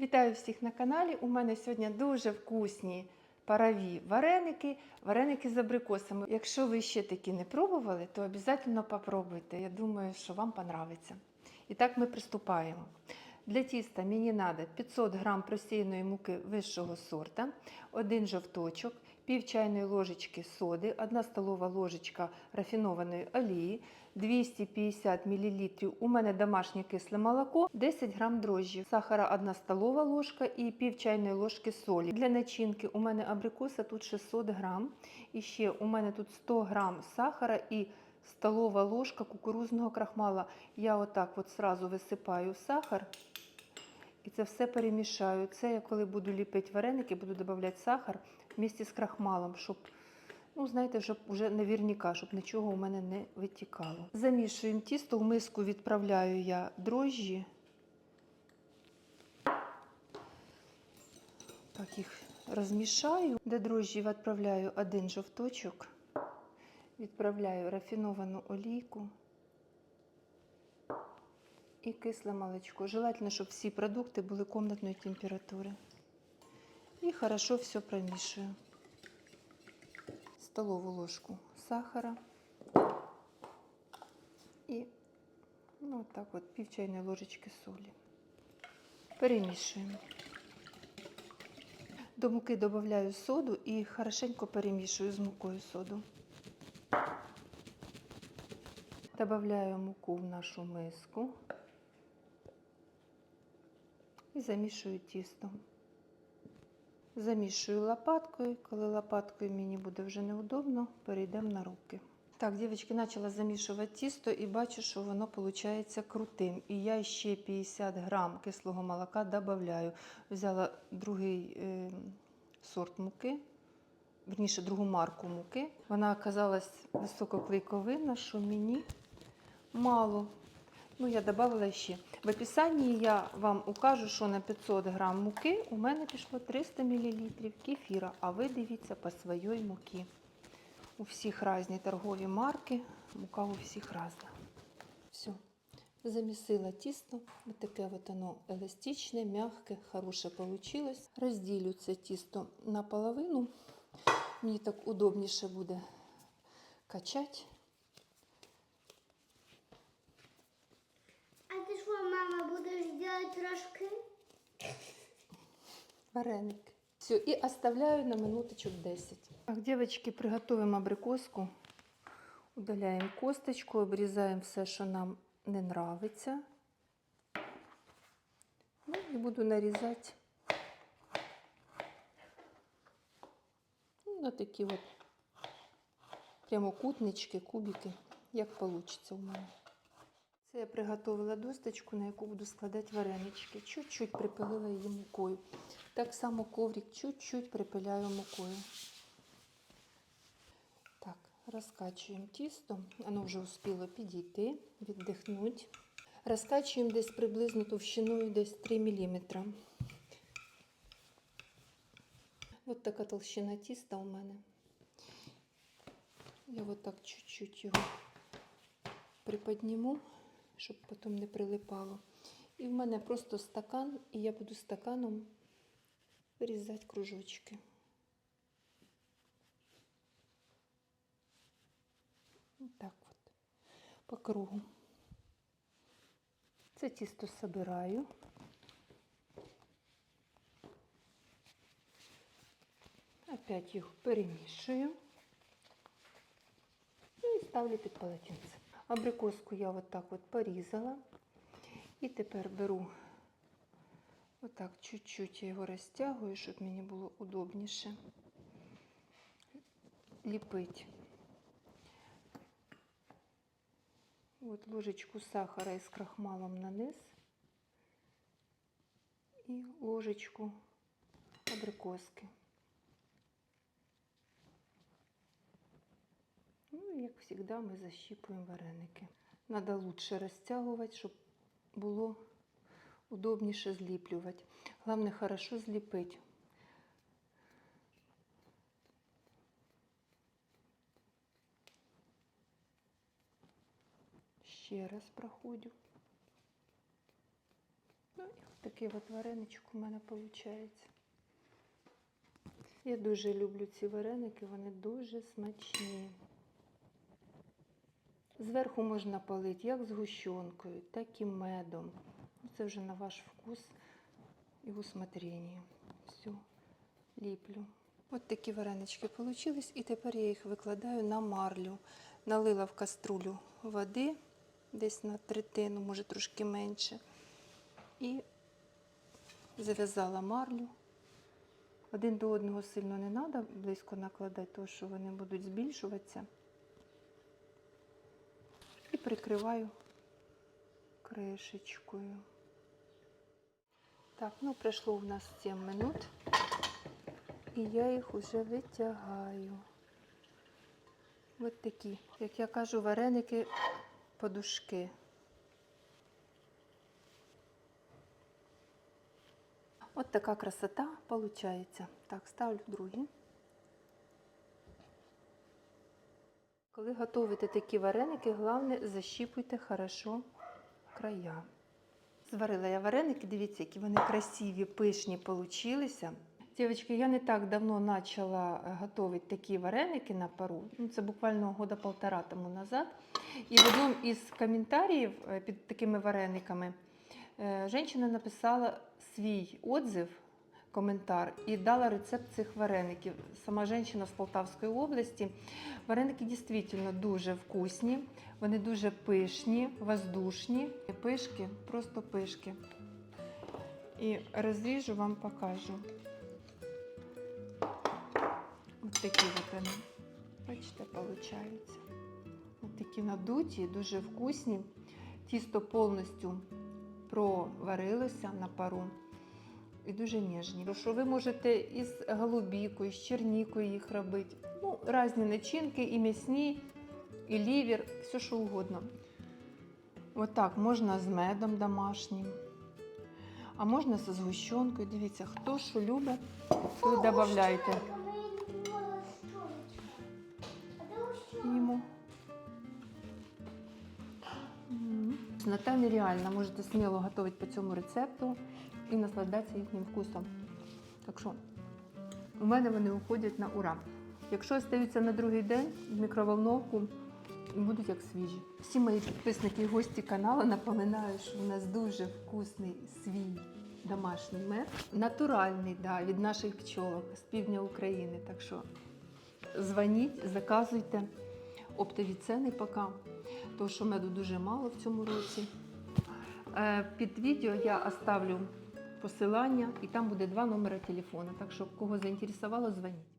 Вітаю всіх на каналі. У мене сьогодні дуже вкусні парові вареники, вареники з абрикосами. Якщо ви ще такі не пробували, то обов'язково попробуйте. Я думаю, що вам понравиться. І так ми приступаємо. Для тіста мені треба 500 г просіяної муки вищого сорта, один жовточок, пів чайної ложечки соди, 1 столова ложечка рафінованої олії, 250 мл у мене домашнє кисле молоко, 10 г дрожжів, сахара 1 столова ложка і пів чайної ложки солі. Для начинки у мене абрикоса тут 600 г. І ще у мене тут 100 г сахара і столова ложка кукурузного крахмала. Я отак от сразу висипаю сахар. І це все перемішаю. Це я коли буду ліпити вареники, буду додавати сахар вместе з крахмалом, щоб, ну, знаєте, щоб вже наверняка, щоб нічого у мене не витікало. Замішуємо тісто, в миску відправляю я дрожжі. Так їх розмішаю. До дрожжі відправляю один жовточок, відправляю рафіновану олійку і кисле молочко. Желательно, щоб всі продукти були комнатної температури. І хорошо все промішую. Столову ложку сахара і ну, так от пів чайної ложечки солі. Перемішуємо. До муки додаю соду і хорошенько перемішую з мукою соду. Добавляю муку в нашу миску і замішую тісто. Замішую лопаткою. Коли лопаткою мені буде вже неудобно, перейдемо на руки. Так, дівчатки, почала замішувати тісто і бачу, що воно виходить крутим. І я ще 50 грам кислого молока додаю. Взяла другий е, сорт муки, верніше другу марку муки. Вона оказалась висококлейковинна, що мені мало. Ну, я додала ще. В описанні я вам укажу, що на 500 грам муки у мене пішло 300 мл кефіра, а ви дивіться по своїй муки. У всіх різні торгові марки, мука у всіх різна. Все. Замісила тісто. Ось таке от воно еластичне, м'яке, хороше вийшло. Розділю це тісто наполовину. Мені так удобніше буде качати. А ти що, мама, будеш робити трошки? вареник. Все, і оставляю на минуточок 10. Так, девочки, приготуємо абрикоску. Удаляємо косточку, обрізаємо все, що нам не нравиться. Ну, і буду нарізати ну, на такі от прямокутнички, кубики, як вийде у мене. Я приготувала досточку, на яку буду складати варенички. Чуть-чуть припилила її мукою. Так само коврик чуть-чуть припиляю мукою. Так, розкачуємо тісто. Воно вже успіло підійти, віддихнути. Розкачуємо десь приблизно товщиною десь 3 мм. Ось така толщина тіста у мене. Я вот так чуть-чуть його приподніму, щоб потім не прилипало. І в мене просто стакан, і я буду стаканом вирізати кружочки. Так от, по кругу. Це тісто собираю. Опять їх перемішую. Ну і ставлю під полотенце. Абрикоску я вот так от порізала. І тепер беру отак чуть-чуть я його розтягую, щоб мені було удобніше ліпити. От ложечку сахара із крахмалом на низ і ложечку абрикоски. Завжди, ми защіпуємо вареники. Надо лучше розтягувати, щоб було удобніше зліплювати. Головне, хорошо зліпити. Ще раз проходю. Ну, і такий от вареничок у мене виходить. Я дуже люблю ці вареники, вони дуже смачні. Зверху можна полити як згущенкою, так і медом. Ну, Це вже на ваш вкус і усмотрення. Все, ліплю. От такі варенички вийшли, і тепер я їх викладаю на марлю. Налила в каструлю води, десь на третину, може трошки менше. І зав'язала марлю. Один до одного сильно не треба близько накладати, тому що вони будуть збільшуватися. Прикриваю кришечкою. Так, ну пройшло у нас 7 минут. І я їх уже витягаю. Ось такі, як я кажу, вареники подушки. От така красота виходить. Так, ставлю другі. Коли готуєте такі вареники, головне защіпуйте хорошо края. Зварила я вареники, дивіться, які вони красиві, пишні получилися. Дівчатки, я не так давно почала готувати такі вареники на пару. Ну, це буквально года полтора тому назад. І в одному із коментарів е, під такими варениками е, жінка написала свій отзив, коментар і дала рецепт цих вареників. Сама жінка з Полтавської області. Вареники дійсно дуже вкусні, вони дуже пишні, воздушні. Пишки, просто пишки. І розріжу вам покажу. Ось такі от вони. Бачите, виходить. Ось такі надуті, дуже вкусні. Тісто повністю проварилося на пару і дуже ніжні. То що ви можете із голубікою, з чернікою їх робити. Ну, різні начинки, і м'ясні, і лівер, все що угодно. Отак можна з медом домашнім. А можна з згущенкою. Дивіться, хто що любить, то й додавайте йому. М. Цнота. Можете сміло готувати по цьому рецепту і насладатися їхнім вкусом. Так що у мене вони уходять на ура. Якщо остаються на другий день в мікроволновку, будуть як свіжі. Всі мої підписники і гості каналу напоминаю, що у нас дуже вкусний свій домашній мед. Натуральний, да, від наших пчолок з півдня України. Так що дзвоніть, заказуйте. Оптові ціни поки, тому що меду дуже мало в цьому році. Е, Під відео я оставлю посилання і там буде два номери телефона. Так що кого заінтересувало, дзвоніть.